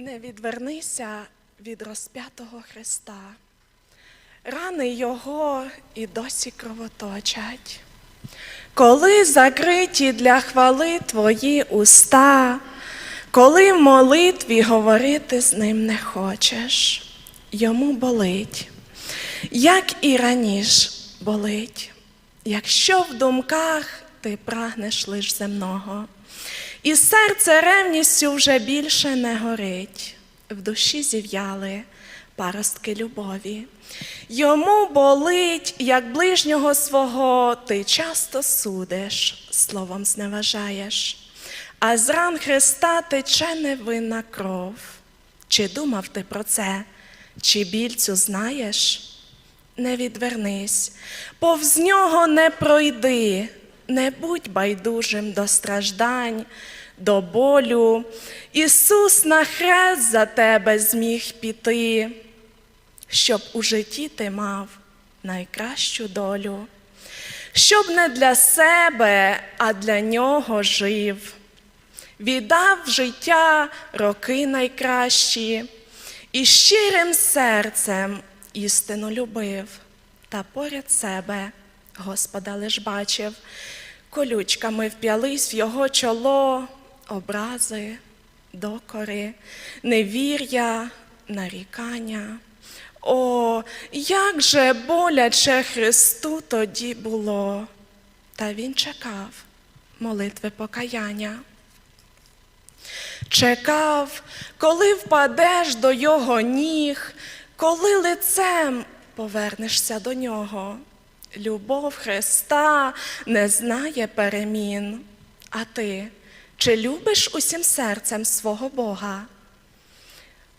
Не відвернися від розп'ятого Христа. Рани Його і досі кровоточать. Коли закриті для хвали твої уста, коли в молитві говорити з ним не хочеш, йому болить, як і раніше болить, якщо в думках ти прагнеш лиш земного, і серце ревністю вже більше не горить, в душі зів'яли паростки любові. Йому болить, як ближнього свого ти часто судиш, словом зневажаєш, а з ран Христа тече невинна кров. Чи думав ти про це, чи біль цю знаєш? Не відвернись, повз нього не пройди, не будь байдужим до страждань, до болю. Ісус на хрест за тебе зміг піти, щоб у житті ти мав найкращу долю, щоб не для себе, а для нього жив, віддав життя роки найкращі, і щирим серцем істину любив, та поряд себе Господа лиш бачив, колючками вп'ялись в його чоло, образи, докори, невір'я, нарікання. О, як же боляче Христу тоді було, та він чекав молитви покаяння. Чекав, коли впадеш до його ніг, коли лицем повернешся до нього. Любов Христа не знає перемін. А ти чи любиш усім серцем свого Бога?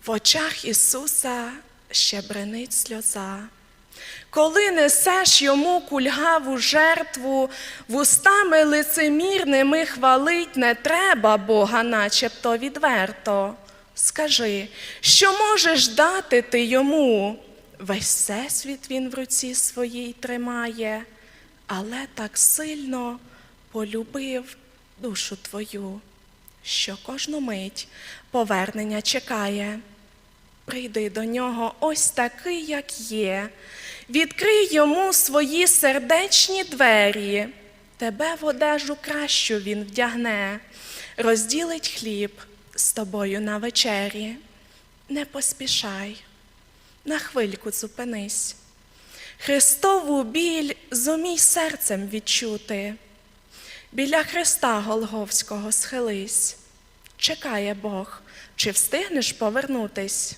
В очах Ісуса ще бренить сльоза. Коли несеш йому кульгаву жертву, вустами лицемірними хвалить не треба Бога, начебто відверто. Скажи, що можеш дати ти йому? Весь всесвіт він в руці своїй тримає, але так сильно полюбив душу твою, що кожну мить повернення чекає. Прийди до нього ось такий, як є, відкрий йому свої сердечні двері, тебе в одежу кращу він вдягне, розділить хліб з тобою на вечері. Не поспішай, на хвильку зупинись. Христову біль зумій серцем відчути. Біля Христа Голговського схились. Чекає Бог, чи встигнеш повернутись?